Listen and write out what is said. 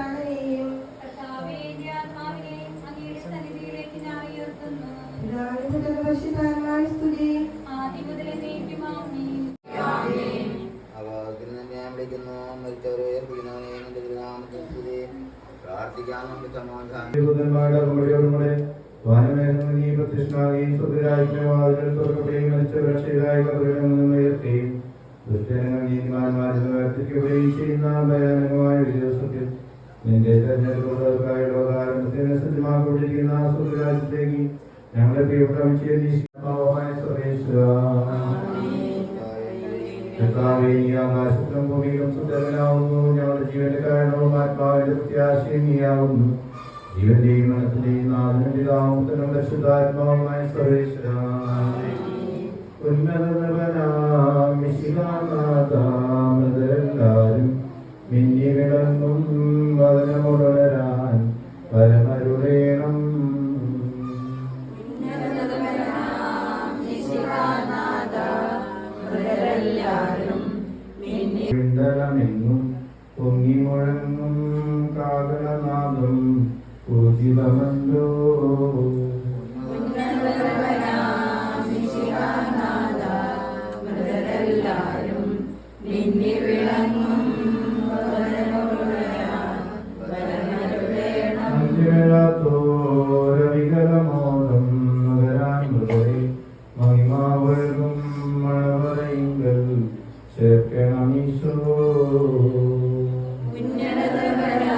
അങ്ങനെയും കർത്താവേ, എന്റെ ആത്മാവിനെ അങ്ങയുടെ സന്നിധിയിലേക്ക് ഞാൻ ഉയർത്തുന്നു. പിതാവിന്റെ പരിശുദ്ധാത്മാവിനെ സ്തുതി. ആദ്യം മുതൽ എന്നേക്കും ആമേൻ. അവർക്ക് ഞാൻ വിളിക്കുന്നു. മരിച്ചവരെ ഉയർപ്പിക്കുന്നവനെ നിന്റെ തിരുനാമത്തിൽ സ്തുതി. പ്രാർത്ഥിക്കാൻ നമുക്ക് സമാധാനം. ദൂതന്മാരുടെ അകമ്പടിയോടുകൂടെ വാനമേഘങ്ങൾ നീ പ്രത്യക്ഷനാകുകയും സ്വന്തരാജ്ഞവാതിൽ തുറക്കുകയും മരിച്ച രക്ഷയിലായ കബറിടങ്ങളിൽ നിന്ന് ഉയർത്തുകയും ദുഷ്ടജനങ്ങൾ നീതിമാന്മാരിൽ വർദ്ധിക്കുകയും ചെയ്യുന്ന ഭയാനകമായ ദിവസത്തിൽ നിന്റെ തെരഞ്ഞെടുപ്പുള്ളവർക്കായുള്ള ഉപകാരത്തിന് സജ്ജമാക്കൊണ്ടിരിക്കുന്ന ആ ഞങ്ങളെ ആകാശത്തിലും ഭൂമിയിലും സുന്ദരനാവുന്നു. ഞങ്ങളുടെ ജീവന്റെ കാരണവും ആത്മാവിന്റെ പ്രത്യാശയും നീയാവുന്നു ജീവന്റെയും മനസ്സിന്റെയും നാടിനും പിതാവും പുത്രനും പരിശുദ്ധാത്മാവുമായ ഉന്നതനാഥരെല്ലാരും പരമരുടേണം പിണ്ടലമെങ്ങും പൊങ്ങി മുഴങ്ങും കാകളനാദം പൂജിതമല്ലോ. പ്രകടമിശോ ഉന്നത